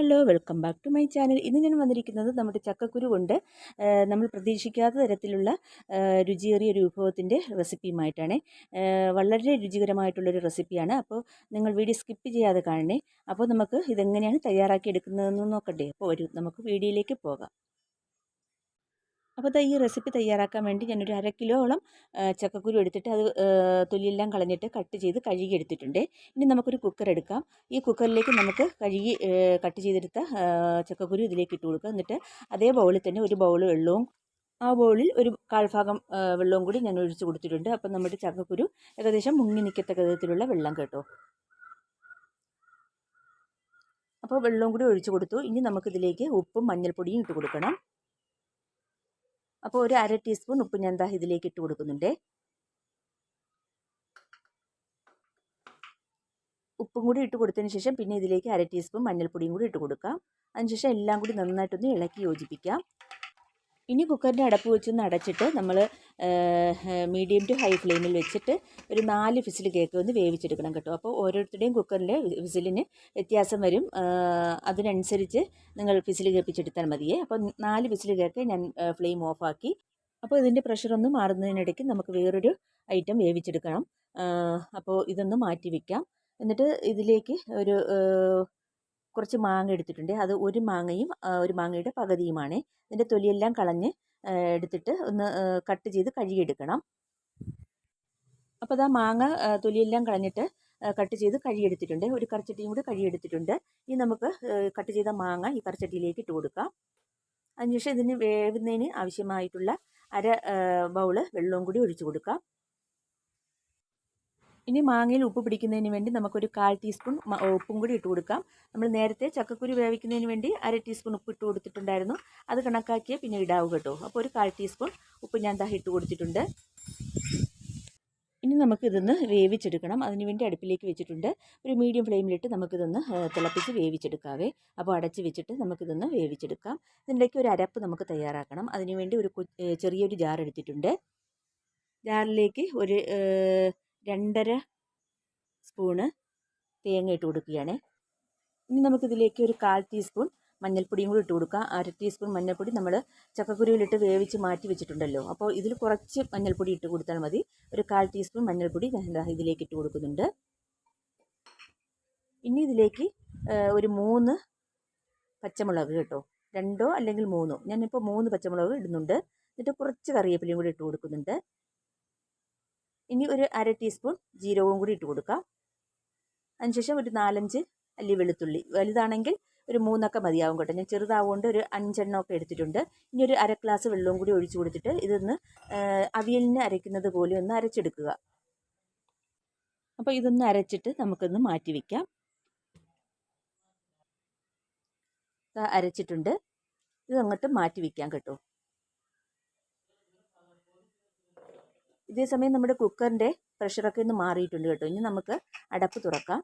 Hello welcome back to my channel. ഇന്ന് ഞാൻ വന്നിരിക്കുന്നത് നമ്മുടെ ചക്കക്കുരു കൊണ്ട് നമ്മൾ പ്രതീക്ഷിക്കാത്ത തരത്തിലുള്ള രുചിയേറിയ ഒരു വിഭവത്തിന്റെ റെസിപ്പിയുമായിട്ടാണ് വളരെ രുചികരമായിട്ടുള്ളൊരു റെസിപ്പിയാണ്. അപ്പോൾ നിങ്ങൾ വീഡിയോ സ്കിപ്പ് ചെയ്യാതെ കാണണേ. അപ്പോൾ നമുക്ക് ഇതെങ്ങനെയാണ് തയ്യാറാക്കി എടുക്കുന്നതെന്ന് നോക്കട്ടെ. അപ്പോൾ വരൂ നമുക്ക് വീഡിയോയിലേക്ക് പോകാം. അപ്പോൾ ഈ റെസിപ്പി തയ്യാറാക്കാൻ വേണ്ടി ഞാനൊരു അര കിലോളം ചക്കക്കുരു എടുത്തിട്ട് അത് തൊലിയെല്ലാം കളഞ്ഞിട്ട് കട്ട് ചെയ്ത് കഴുകി എടുത്തിട്ടുണ്ട്. ഇനി നമുക്കൊരു കുക്കർ എടുക്കാം. ഈ കുക്കറിലേക്ക് നമുക്ക് കഴുകി കട്ട് ചെയ്തെടുത്ത ചക്കക്കുരു ഇതിലേക്ക് ഇട്ട് കൊടുക്കുക. എന്നിട്ട് അതേ ബൗളിൽ തന്നെ ഒരു ബൗൾ വെള്ളവും ആ ബൗളിൽ ഒരു കാൽഭാഗം വെള്ളവും കൂടി ഞാൻ ഒഴിച്ച് കൊടുത്തിട്ടുണ്ട്. അപ്പം നമ്മുടെ ചക്കക്കുരു ഏകദേശം മുങ്ങി നിൽക്കത്തക്ക വിധത്തിലുള്ള വെള്ളം കേട്ടോ. അപ്പോൾ വെള്ളവും കൂടി ഒഴിച്ച് കൊടുത്തു. ഇനി നമുക്കിതിലേക്ക് ഉപ്പും മഞ്ഞൾപ്പൊടിയും ഇട്ട് കൊടുക്കണം. അപ്പോൾ ഒരു അര ടീസ്പൂൺ ഉപ്പ് ഞാൻ എന്താ ഇതിലേക്ക് ഇട്ട് കൊടുക്കുന്നുണ്ട്. ഉപ്പും കൂടി ഇട്ട് കൊടുത്തതിന് ശേഷം പിന്നെ ഇതിലേക്ക് അര ടീസ്പൂൺ മഞ്ഞൾപ്പൊടിയും കൂടി ഇട്ട് കൊടുക്കാം. അതിനുശേഷം എല്ലാം കൂടി നന്നായിട്ടൊന്ന് ഇളക്കി യോജിപ്പിക്കാം. ഇനി കുക്കറിന്റെ അടപ്പ് വെച്ചൊന്ന് അടച്ചിട്ട് നമ്മൾ മീഡിയം ടു ഹൈ ഫ്ലെയിമിൽ വെച്ചിട്ട് ഒരു നാല് വിസിൽ കേക്ക് ഒന്ന് വേവിച്ചെടുക്കണം കേട്ടോ. അപ്പോൾ ഓരോരുത്തരുടെയും കുക്കറിന്റെ വിസിലിന് വ്യത്യാസം വരും. അതിനനുസരിച്ച് നിങ്ങൾ വിസിൽ കേൾപ്പിച്ചെടുത്താൽ മതിയേ. അപ്പോൾ നാല് വിസിൽ കേക്ക് ഞാൻ ഫ്ലെയിം ഓഫാക്കി. അപ്പോൾ ഇതിന്റെ പ്രഷർ ഒന്ന് മാറുന്നതിനിടയ്ക്ക് നമുക്ക് വേറൊരു ഐറ്റം വേവിച്ചെടുക്കണം. അപ്പോൾ ഇതൊന്ന് മാറ്റി വയ്ക്കാം എന്നിട്ട് ഇതിലേക്ക് ഒരു കുറച്ച് മാങ്ങ എടുത്തിട്ടുണ്ട്. അത് ഒരു മാങ്ങയും ഒരു മാങ്ങയുടെ പകുതിയുമാണ്. ഇതിന്റെ തൊലിയെല്ലാം കളഞ്ഞ് എടുത്തിട്ട് ഒന്ന് കട്ട് ചെയ്ത് കഴുകിയെടുക്കണം. അപ്പോൾ അതാ മാങ്ങ തൊലിയെല്ലാം കളഞ്ഞിട്ട് കട്ട് ചെയ്ത് കഴുകിയെടുത്തിട്ടുണ്ട്. ഒരു കറിച്ചട്ടിയും കൂടി കഴുകിയെടുത്തിട്ടുണ്ട്. ഇനി നമുക്ക് കട്ട് ചെയ്ത മാങ്ങ ഈ കറിച്ചട്ടിയിലേക്ക് ഇട്ട് കൊടുക്കാം. അതിനുശേഷം ഇതിന് വേവുന്നതിന് ആവശ്യമായിട്ടുള്ള അര ബൗൾ വെള്ളവും കൂടി ഒഴിച്ചു കൊടുക്കാം. ഇനി മാങ്ങയിൽ ഉപ്പ് പിടിക്കുന്നതിന് വേണ്ടി നമുക്കൊരു കാൽ ടീസ്പൂൺ ഉപ്പും കൂടി ഇട്ട് കൊടുക്കാം. നമ്മൾ നേരത്തെ ചക്കക്കുരു വേവിക്കുന്നതിന് വേണ്ടി അര ടീസ്പൂൺ ഉപ്പ് ഇട്ട് കൊടുത്തിട്ടുണ്ടായിരുന്നു. അത് കണക്കാക്കിയ പിന്നെ ഇടാവ് കേട്ടോ. അപ്പോൾ ഒരു കാൽ ടീസ്പൂൺ ഉപ്പ് ഞാൻ ദാ ഇട്ട് കൊടുത്തിട്ടുണ്ട്. ഇനി നമുക്കിതൊന്ന് വേവിച്ചെടുക്കണം. അതിന് വേണ്ടി അടുപ്പിലേക്ക് വെച്ചിട്ടുണ്ട്. ഒരു മീഡിയം ഫ്ലെയിമിലിട്ട് നമുക്കിതൊന്ന് തിളപ്പിച്ച് വേവിച്ചെടുക്കാവേ. അപ്പോൾ അടച്ച് വെച്ചിട്ട് നമുക്കിതൊന്ന് വേവിച്ചെടുക്കാം. ഇതിന്റെയൊക്കെ ഒരു അരപ്പ് നമുക്ക് തയ്യാറാക്കണം. അതിനുവേണ്ടി ഒരു ചെറിയൊരു ജാർ എടുത്തിട്ടുണ്ട്. ജാറിലേക്ക് ഒരു രണ്ടര സ്പൂണ് തേങ്ങ ഇട്ട് കൊടുക്കുകയാണ്. ഇനി നമുക്കിതിലേക്ക് ഒരു കാൽ ടീസ്പൂൺ മഞ്ഞൾപ്പൊടിയും കൂടി ഇട്ട് കൊടുക്കുക അര ടീസ്പൂൺ മഞ്ഞൾപ്പൊടി നമ്മൾ ചക്കക്കുരുവിലിട്ട് വേവിച്ച് മാറ്റി വെച്ചിട്ടുണ്ടല്ലോ. അപ്പോൾ ഇതിൽ കുറച്ച് മഞ്ഞൾപ്പൊടി ഇട്ട് കൊടുത്താൽ മതി. ഒരു കാൽ ടീസ്പൂൺ മഞ്ഞൾപ്പൊടി ഇതിലേക്ക് ഇട്ട് കൊടുക്കുന്നുണ്ട്. ഇനി ഇതിലേക്ക് ഒരു മൂന്ന് പച്ചമുളക് കേട്ടോ. രണ്ടോ അല്ലെങ്കിൽ മൂന്നോ. ഞാനിപ്പോൾ മൂന്ന് പച്ചമുളക് ഇടുന്നുണ്ട്. എന്നിട്ട് കുറച്ച് കറിവേപ്പിലയും കൂടി ഇട്ട് കൊടുക്കുന്നുണ്ട്. ഇനി ഒരു അര ടീസ്പൂൺ ജീരകവും കൂടി ഇട്ട് കൊടുക്കാം. അതിനുശേഷം ഒരു നാലഞ്ച് അല്ലി വെളുത്തുള്ളി. വലുതാണെങ്കിൽ ഒരു മൂന്നൊക്കെ മതിയാവും കേട്ടോ. ഞാൻ ചെറുതാവുകൊണ്ട് ഒരു അഞ്ചെണ്ണമൊക്കെ എടുത്തിട്ടുണ്ട്. ഇനി ഒരു അര ഗ്ലാസ് വെള്ളവും കൂടി ഒഴിച്ചു കൊടുത്തിട്ട് ഇതൊന്ന് അവിയലിന് അരയ്ക്കുന്നത് പോലെ ഒന്ന് അരച്ചെടുക്കുക. അപ്പോൾ ഇതൊന്ന് അരച്ചിട്ട് നമുക്കൊന്ന് മാറ്റി വയ്ക്കാം അരച്ചിട്ടുണ്ട്. ഇതങ്ങോട്ട് മാറ്റി വയ്ക്കാം കേട്ടോ. ഇതേ സമയം നമ്മുടെ കുക്കറിന്റെ പ്രഷറൊക്കെ ഒന്ന് മാറിയിട്ടുണ്ട് കേട്ടോ. ഇനി നമുക്ക് അടപ്പ് തുറക്കാം.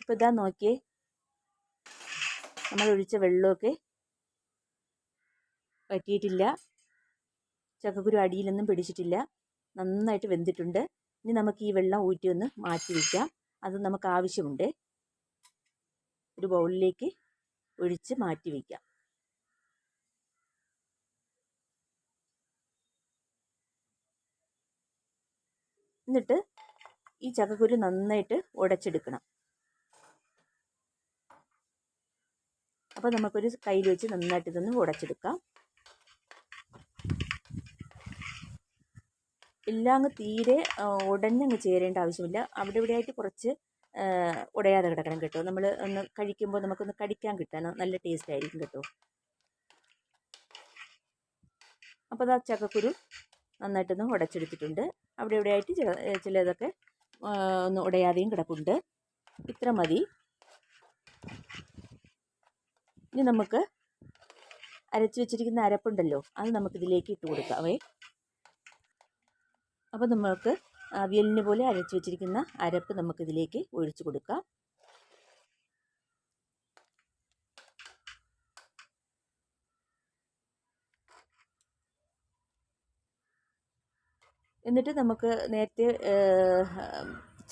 ഇപ്പോൾ ഇതാ നോക്കിയേ. നമ്മൾ ഒഴിച്ച വെള്ളമൊക്കെ വറ്റിയിട്ടില്ല. ചക്കക്കുരു അടിയിലൊന്നും പിടിച്ചിട്ടില്ല. നന്നായിട്ട് വെന്തിട്ടുണ്ട്. ഇനി നമുക്ക് ഈ വെള്ളം ഊറ്റി ഒന്ന് മാറ്റി വയ്ക്കാം അത് നമുക്ക് ആവശ്യമുണ്ട്. ഒരു ബൗളിലേക്ക് ഒഴിച്ച് മാറ്റി വയ്ക്കാം എന്നിട്ട് ഈ ചക്കക്കുരു നന്നായിട്ട് ഉടച്ചെടുക്കണം. അപ്പോൾ നമുക്കൊരു കയ്യിൽ വെച്ച് നന്നായിട്ട് ഇതൊന്ന് ഉടച്ചെടുക്കാം. എല്ലാം അങ്ങ് തീരെ ഉടഞ്ഞങ്ങ് ചേരേണ്ട ആവശ്യമില്ല. അവിടെ ഇവിടെ ആയിട്ട് കുറച്ച് ഉടയാതെ കിടക്കണം കേട്ടോ. നമ്മൾ ഒന്ന് കഴിക്കുമ്പോൾ നമുക്കൊന്ന് കടിക്കാൻ കിട്ടാൻ നല്ല ടേസ്റ്റ് ആയിരിക്കും കേട്ടോ. അപ്പോൾ അത് ആ ചക്കക്കുരു നന്നായിട്ടൊന്ന് ഉടച്ചെടുത്തിട്ടുണ്ട്. അവിടെ ഇവിടെ ചില ചിലതൊക്കെ ഒന്ന് ഉടയാതെയും കിടപ്പുണ്ട്. ഇത്ര മതി. ഇനി നമുക്ക് അരച്ച് വെച്ചിരിക്കുന്ന അരപ്പുണ്ടല്ലോ അത് നമുക്കിതിലേക്ക് ഇട്ട് കൊടുക്കാവേ. അപ്പോൾ നമുക്ക് അവിയലിന് പോലെ അരച്ച് വെച്ചിരിക്കുന്ന അരപ്പ് നമുക്കിതിലേക്ക് ഒഴിച്ചു കൊടുക്കാം. എന്നിട്ട് നമുക്ക് നേരത്തെ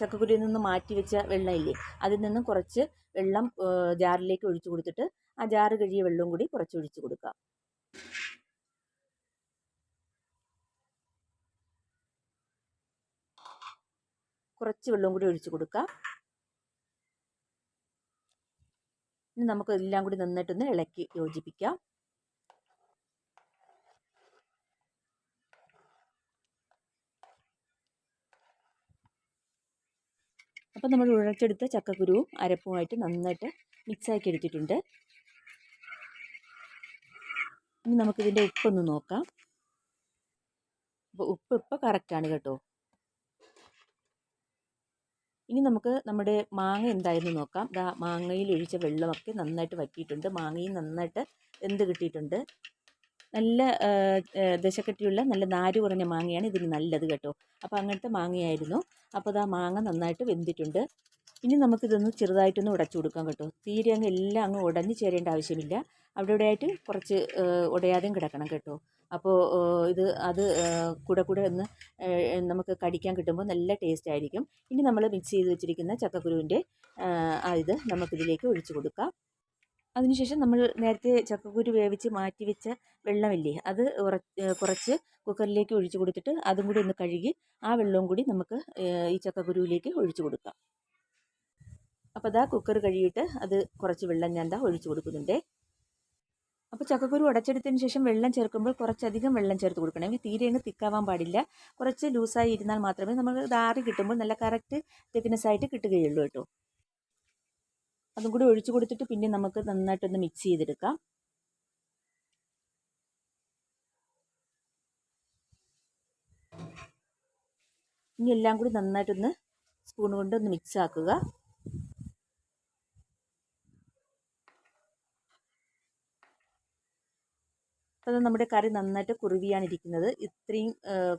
ചക്കക്കുരുവിൽ നിന്ന് മാറ്റി വെച്ച വെള്ളമില്ലേ അതിൽ നിന്നും കുറച്ച് വെള്ളം ജാറിലേക്ക് ഒഴിച്ചു കൊടുത്തിട്ട് ആ ജാറ് കഴിയ വെള്ളവും കൂടി കുറച്ച് ഒഴിച്ചു കൊടുക്കാം കുറച്ച് വെള്ളവും കൂടി ഒഴിച്ചു കൊടുക്കാം ഇനി നമുക്ക് എല്ലാം കൂടി നന്നായിട്ടൊന്ന് ഇളക്കി യോജിപ്പിക്കാം. അപ്പോൾ നമ്മൾ ഉഴച്ചെടുത്ത ചക്കക്കുരുവും അരപ്പുമായിട്ട് നന്നായിട്ട് മിക്സാക്കി എടുത്തിട്ടുണ്ട്. ഇനി നമുക്കിതിന്റെ ഉപ്പൊന്ന് നോക്കാം. അപ്പോൾ ഉപ്പ് ഇപ്പോൾ കറക്റ്റാണ് കേട്ടോ. ഇനി നമുക്ക് നമ്മുടെ മാങ്ങ എന്തായെന്ന് നോക്കാം. ദാ മാങ്ങയിൽ ഒഴിച്ച വെള്ളമൊക്കെ നന്നായിട്ട് വറ്റിയിട്ടുണ്ട്. മാങ്ങയും നന്നായിട്ട് എന്ത് കിട്ടിയിട്ടുണ്ട്. നല്ല ദശക്കട്ടിയുള്ള നല്ല നാര് കുറഞ്ഞ മാങ്ങയാണ് ഇതിന് നല്ലത് കേട്ടോ. അപ്പോൾ അങ്ങനത്തെ മാങ്ങയായിരുന്നു. അപ്പോൾ അത് ആ മാങ്ങ നന്നായിട്ട് വെന്തിട്ടുണ്ട്. ഇനി നമുക്കിതൊന്ന് ചെറുതായിട്ടൊന്ന് ഉടച്ചു കൊടുക്കാം കേട്ടോ. തീരെ അങ്ങ് എല്ലാം അങ്ങ് ഉടഞ്ഞു ചേരേണ്ട ആവശ്യമില്ല. അവിടെ ഇവിടെ ആയിട്ട് കുറച്ച് ഉടയാതെയും കിടക്കണം കേട്ടോ. അപ്പോൾ ഇത് അത് കൂടെ കൂടെ ഒന്ന് നമുക്ക് കടിക്കാൻ കിട്ടുമ്പോൾ നല്ല ടേസ്റ്റ് ആയിരിക്കും. ഇനി നമ്മൾ മിക്സ് ചെയ്ത് വെച്ചിരിക്കുന്ന ചക്കക്കുരുവിന്റെ ഇത് നമുക്കിതിലേക്ക് ഒഴിച്ചു കൊടുക്കാം. അതിനുശേഷം നമ്മൾ നേരത്തെ ചക്കക്കുരു വേവിച്ച് മാറ്റി വെച്ച വെള്ളമില്ലേ അത് കുറച്ച് കുക്കറിലേക്ക് ഒഴിച്ച് കൊടുത്തിട്ട് അതും കൂടി ഒന്ന് കഴുകി ആ വെള്ളവും കൂടി നമുക്ക് ഈ ചക്കക്കുരുവിലേക്ക് ഒഴിച്ചു കൊടുക്കാം. അപ്പോൾ അതാ കുക്കർ കഴുകിയിട്ട് അത് കുറച്ച് വെള്ളം ഞാൻ എന്താ ഒഴിച്ചു കൊടുക്കുന്നുണ്ട്. അപ്പോൾ ചക്കക്കുരു ഉടച്ചെടുത്തതിന് ശേഷം വെള്ളം ചേർക്കുമ്പോൾ കുറച്ചധികം വെള്ളം ചേർത്ത് കൊടുക്കണം തീരെ അങ്ങ് തിക്കാവാൻ പാടില്ല. കുറച്ച് ലൂസായി ഇരുന്നാൽ മാത്രമേ നമുക്ക് ദാറി കിട്ടുമ്പോൾ നല്ല കറക്റ്റ് തിക്നെസ് ആയിട്ട് കിട്ടുകയുള്ളൂ കേട്ടോ. അതും കൂടി ഒഴിച്ചു കൊടുത്തിട്ട് പിന്നെ നമുക്ക് നന്നായിട്ടൊന്ന് മിക്സ് ചെയ്തെടുക്കാം. ഇനി എല്ലാം കൂടി നന്നായിട്ടൊന്ന് സ്പൂൺ കൊണ്ട് ഒന്ന് മിക്സ് ആക്കുക. അപ്പോൾ നമ്മുടെ കറി നന്നായിട്ട് കുറുവിയാണ് ഇരിക്കുന്നത്. ഇത്രയും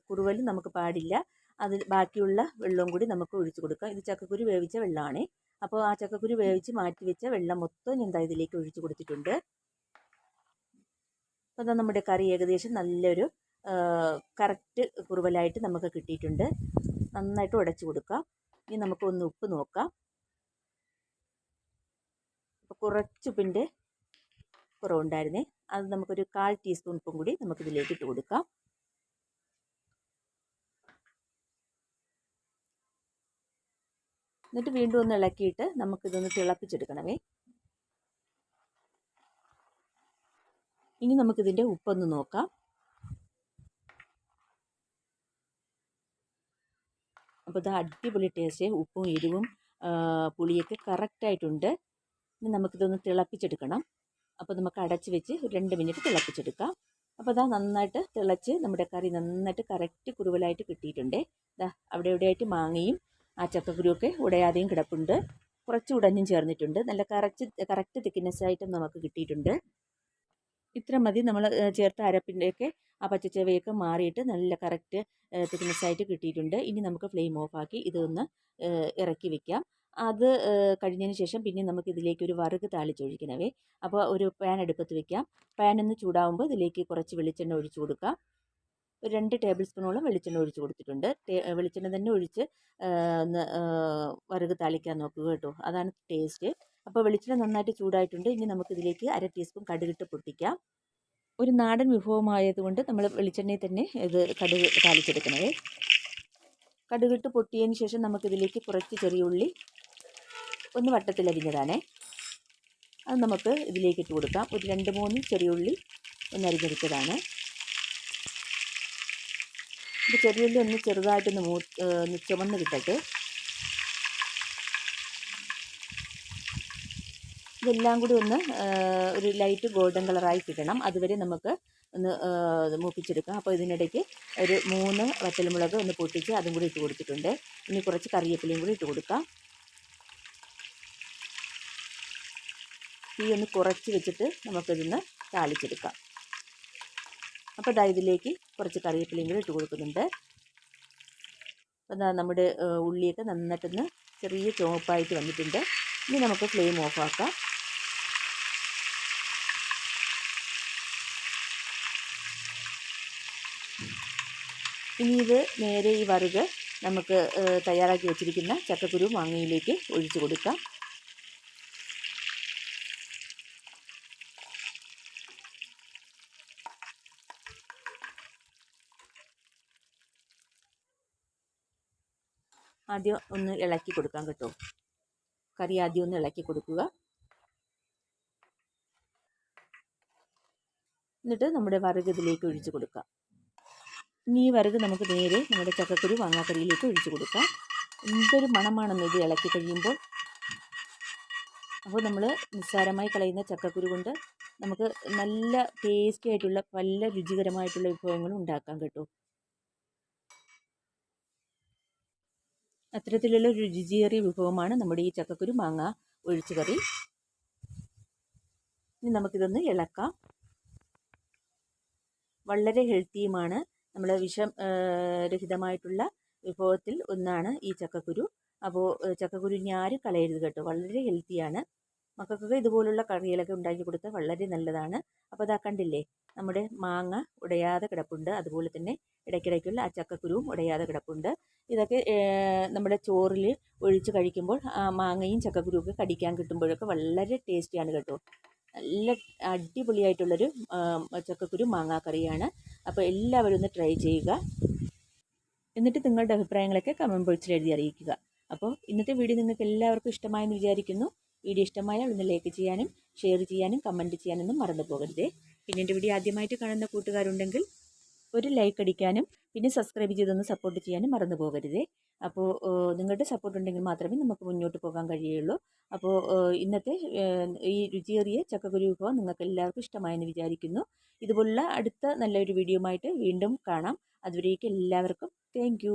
കുറുവൽ നമുക്ക് പാടില്ല. അതിൽ ബാക്കിയുള്ള വെള്ളവും കൂടി നമുക്ക് ഒഴിച്ചു കൊടുക്കാം. ഇത് ചക്കക്കുരു വേവിച്ച വെള്ളമാണ് അപ്പോൾ ആ ചക്കക്കുരു വേവിച്ച് മാറ്റി വെച്ച വെള്ളം മൊത്തം ഞാൻ ഇതിലേക്ക് ഒഴിച്ചു കൊടുത്തിട്ടുണ്ട്. അപ്പോൾ നമ്മുടെ കറി ഏകദേശം നല്ലൊരു കറക്റ്റ് കുറുവലായിട്ട് നമുക്ക് കിട്ടിയിട്ടുണ്ട്. നന്നായിട്ട് ഉടച്ചു കൊടുക്കാം. ഇനി നമുക്ക് ഒന്ന് ഉപ്പ് നോക്കാം. അപ്പോൾ കുറച്ച് ഉപ്പിന്റെ കുറവുണ്ടായിരുന്നേ. അത് നമുക്കൊരു കാൽ ടീസ്പൂൺ ഉപ്പും കൂടി നമുക്കിതിലേക്ക് ഇട്ട് കൊടുക്കാം. എന്നിട്ട് വീണ്ടും ഒന്ന് ഇളക്കിയിട്ട് നമുക്കിതൊന്ന് തിളപ്പിച്ചെടുക്കണമേ. ഇനി നമുക്കിതിന്റെ ഉപ്പൊന്ന് നോക്കാം. അപ്പോൾ ഇത് അടിപൊളി ടേസ്റ്റ്. ഉപ്പും എരിവും പുളിയൊക്കെ കറക്റ്റായിട്ടുണ്ട് ഇനി നമുക്കിതൊന്ന് തിളപ്പിച്ചെടുക്കണം. അപ്പോൾ നമുക്ക് അടച്ച് വെച്ച് ഒരു രണ്ട് മിനിറ്റ് തിളപ്പിച്ചെടുക്കാം. അപ്പോൾ അതാ നന്നായിട്ട് തിളച്ച് നമ്മുടെ കറി നന്നായിട്ട് കറക്റ്റ് കുറുവലായിട്ട് കിട്ടിയിട്ടുണ്ട്. ഇതാ അവിടെ എവിടെയായിട്ട് മാങ്ങയും ആ ചക്കക്കുരുവൊക്കെ ഉടയാതെയും കിടപ്പുണ്ട്. കുറച്ച് ഉടഞ്ഞും ചേർന്നിട്ടുണ്ട്. നല്ല കറക്റ്റ് കറക്റ്റ് തിക്നെസ് ആയിട്ടും നമുക്ക് കിട്ടിയിട്ടുണ്ട്. ഇത്ര മതി. നമ്മൾ ചേർത്ത അരപ്പിന്റെയൊക്കെ ആ പച്ചച്ചവയൊക്കെ മാറിയിട്ട് നല്ല കറക്റ്റ് തിക്നെസ് ആയിട്ട് കിട്ടിയിട്ടുണ്ട്. ഇനി നമുക്ക് ഫ്ലെയിം ഓഫാക്കി ഇതൊന്ന് ഇറക്കി വെക്കാം. അത് കഴിഞ്ഞതിന് ശേഷം പിന്നെ നമുക്ക് ഇതിലേക്ക് ഒരു വറുക് താളിച്ചൊഴിക്കണവേ അപ്പോൾ ഒരു പാൻ അടുപ്പത്ത് വെക്കാം. പാൻ ഒന്ന് ചൂടാവുമ്പോൾ ഇതിലേക്ക് കുറച്ച് വെളിച്ചെണ്ണ ഒഴിച്ചു കൊടുക്കാം. ഒരു രണ്ട് ടേബിൾ സ്പൂണോളം വെളിച്ചെണ്ണ ഒഴിച്ച് കൊടുത്തിട്ടുണ്ട്. വെളിച്ചെണ്ണ തന്നെ ഒഴിച്ച് ഒന്ന് വറുക് താളിക്കാൻ നോക്കുക കേട്ടോ. അതാണ് ടേസ്റ്റ്. അപ്പോൾ വെളിച്ചെണ്ണ നന്നായിട്ട് ചൂടായിട്ടുണ്ട്. ഇനി നമുക്കിതിലേക്ക് അര ടീസ്പൂൺ കടുകിട്ട് പൊട്ടിക്കാം. ഒരു നാടൻ വിഭവമായതുകൊണ്ട് നമ്മൾ വെളിച്ചെണ്ണയിൽ തന്നെ ഇത് കടുക് താളിച്ചെടുക്കണത് കടുകിട്ട് പൊട്ടിയതിന് ശേഷം നമുക്കിതിലേക്ക് കുറച്ച് ചെറിയ ഉള്ളി ഒന്ന് വട്ടത്തിലരിഞ്ഞതാണേ അത് നമുക്ക് ഇതിലേക്ക് ഇട്ട് കൊടുക്കാം. ഒരു രണ്ട് മൂന്ന് ചെറിയ ഉള്ളി ഒന്ന് അരിഞ്ഞെടുത്തതാണ്. ഇപ്പോൾ ചെറിയുള്ളി ഒന്ന് ചെറുതായിട്ടൊന്ന് മൂ ഒന്ന് ചുമന്ന് കിട്ടട്ടെ ഇതെല്ലാം കൂടി ഒന്ന് ഒരു ലൈറ്റ് ഗോൾഡൻ കളറായി കിട്ടണം. അതുവരെ നമുക്ക് ഒന്ന് മൂപ്പിച്ചെടുക്കാം. അപ്പോൾ ഇതിനിടയ്ക്ക് ഒരു മൂന്ന് വറ്റൽമുളക് ഒന്ന് പൊട്ടിച്ച് അതും കൂടി ഇട്ട് കൊടുത്തിട്ടുണ്ട്. ഇനി കുറച്ച് കറിവേപ്പിലയും കൂടി ഇട്ട് കൊടുക്കാം. തീ ഒന്ന് കുറച്ച് വെച്ചിട്ട് നമുക്കിതൊന്ന് താളിച്ചെടുക്കാം. അപ്പോൾ ഇതാ ഇതിലേക്ക് കുറച്ച് കറിവേപ്പിലയും കൂടി ഇട്ട് കൊടുക്കുന്നുണ്ട്. അപ്പോൾ നമ്മുടെ ഉള്ളിയൊക്കെ നന്നായിട്ടൊന്ന് ചെറിയ ചുവപ്പായിട്ട് വന്നിട്ടുണ്ട്. ഇനി നമുക്ക് ഫ്ലെയിം ഓഫ് ആക്കാം. ഇനി ഇത് നേരെ ഈ വറുക് നമുക്ക് തയ്യാറാക്കി വെച്ചിരിക്കുന്ന ചക്കക്കുരു മാങ്ങയിലേക്ക് ഒഴിച്ചു കൊടുക്കാം. ആദ്യം ഒന്ന് ഇളക്കി കൊടുക്കാം കേട്ടോ. കറി ആദ്യം ഒന്ന് ഇളക്കി കൊടുക്കുക. എന്നിട്ട് നമ്മുടെ വറുക് ഇതിലേക്ക് ഒഴിച്ചു കൊടുക്കാം. ഇനി ഈ വറുക് നമുക്ക് നേരെ നമ്മുടെ ചക്കക്കുരു മാങ്ങാക്കറിയിലേക്ക് ഒഴിച്ചു കൊടുക്കാം. എന്തൊരു മണമാണെന്ന് ഇത് ഇളക്കി കഴിയുമ്പോൾ. അപ്പോൾ നമ്മൾ നിസ്സാരമായി കളയുന്ന ചക്കക്കുരു കൊണ്ട് നമുക്ക് നല്ല ടേസ്റ്റി ആയിട്ടുള്ള പല രുചികരമായിട്ടുള്ള വിഭവങ്ങളും ഉണ്ടാക്കാം കേട്ടോ. അത്തരത്തിലുള്ള രുചിയേറിയ വിഭവമാണ് നമ്മുടെ ഈ ചക്കക്കുരു മാങ്ങ ഒഴിച്ചു കറി ഇനി നമുക്കിതൊന്ന് ഇളക്കാം. വളരെ ഹെൽത്തിയുമാണ്. നമ്മൾ വിഷം രഹിതമായിട്ടുള്ള വിഭവത്തിൽ ഒന്നാണ് ഈ ചക്കക്കുരു. അപ്പോൾ ചക്കക്കുരു ഇനി ആരും കളയരുത് കേട്ടോ. വളരെ ഹെൽത്തിയാണ്. മക്കൾക്കൊക്കെ ഇതുപോലുള്ള കറികളൊക്കെ ഉണ്ടാക്കി കൊടുത്താൽ വളരെ നല്ലതാണ്. അപ്പോൾ അതാ കണ്ടില്ലേ നമ്മുടെ മാങ്ങ ഉടയാതെ കിടപ്പുണ്ട്. അതുപോലെ തന്നെ ഇടയ്ക്കിടയ്ക്കുള്ള ആ ചക്കക്കുരുവും ഉടയാതെ കിടപ്പുണ്ട്. ഇതൊക്കെ നമ്മുടെ ചോറിൽ ഒഴിച്ച് കഴിക്കുമ്പോൾ മാങ്ങയും ചക്കക്കുരുവും ഒക്കെ കടിക്കാൻ കിട്ടുമ്പോഴൊക്കെ വളരെ ടേസ്റ്റിയാണ് കേട്ടോ. നല്ല അടിപൊളിയായിട്ടുള്ളൊരു ചക്കക്കുരു മാങ്ങാക്കറിയാണ്. അപ്പോൾ എല്ലാവരും ഒന്ന് ട്രൈ ചെയ്യുക. എന്നിട്ട് നിങ്ങളുടെ അഭിപ്രായങ്ങളൊക്കെ കമന്റ് ബോക്സിൽ എഴുതി അറിയിക്കുക. അപ്പോൾ ഇന്നത്തെ വീഡിയോ നിങ്ങൾക്ക് എല്ലാവർക്കും ഇഷ്ടമായെന്ന് വിചാരിക്കുന്നു. വീഡിയോ ഇഷ്ടമായാൽ ഒന്ന് ലൈക്ക് ചെയ്യാനും ഷെയർ ചെയ്യാനും കമന്റ് ചെയ്യാനൊന്നും മറന്നു പോകരുത് പിന്നെ എന്റെ വീഡിയോ ആദ്യമായിട്ട് കാണുന്ന കൂട്ടുകാരുണ്ടെങ്കിൽ ഒരു ലൈക്ക് അടിക്കാനും പിന്നെ സബ്സ്ക്രൈബ് ചെയ്തൊന്ന് സപ്പോർട്ട് ചെയ്യാനും മറന്നു പോകരുത് അപ്പോൾ നിങ്ങളുടെ സപ്പോർട്ട് ഉണ്ടെങ്കിൽ മാത്രമേ നമുക്ക് മുന്നോട്ട് പോകാൻ കഴിയുള്ളൂ. അപ്പോൾ ഇന്നത്തെ ഈ രുചിയേറിയ ചക്കക്കുരു വിഭവം നിങ്ങൾക്ക് എല്ലാവർക്കും ഇഷ്ടമായെന്ന് വിചാരിക്കുന്നു. ഇതുപോലുള്ള അടുത്ത നല്ലൊരു വീഡിയോ വീണ്ടും കാണാം. അതുവരേക്കും എല്ലാവർക്കും താങ്ക്